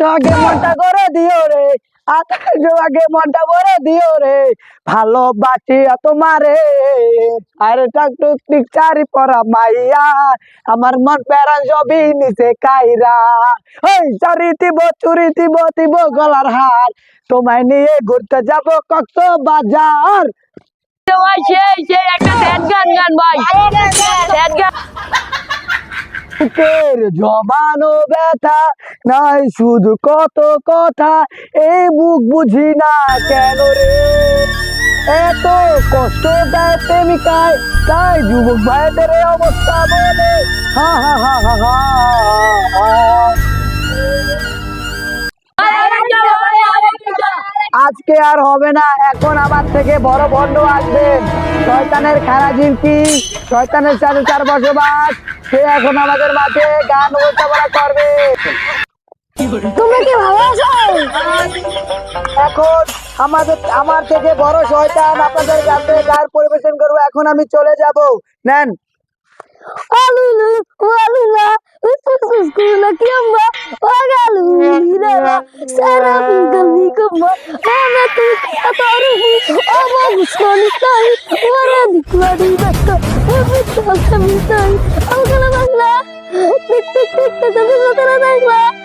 সঙ্গে মনটা করে দিও রে। আগে মনটা করে দিও রে। তোমারে। আরে চারি মাইয়া, আমার মন প্যারান সবই নিচে কাইরা। ওই চারি দিব, চুরি দিব গলার হার। তোমায় নিয়ে ঘুরতে যাব কক্স বাজার ভাই সেই সেই একটা গান গান ভাই বুকের জমানো ব্যথা নাই শুধু কত কথা, এই বুক বুঝি না কেন রে? এত কষ্ট দেয় প্রেমিকায়, তাই যুবক ভাইদের অবস্থা বলে। আজকে আর হবে না, এখন আমার থেকে বড় ভণ্ড আসবেন। শয়তানের খারাজির কি শয়তানের সাথে চার বসবাস সে এখন আমাদের মাঠে গান উপস্থাপনা করবে। তুমি কি ভালো এখন আমাদের আমার থেকে বড় শয়তান আপনাদের কাছে গান পরিবেশন করব। এখন আমি চলে যাব। নেন। আলুলু ওয়ালুলা উসুসুসকুলা কিম্বা わからないわ。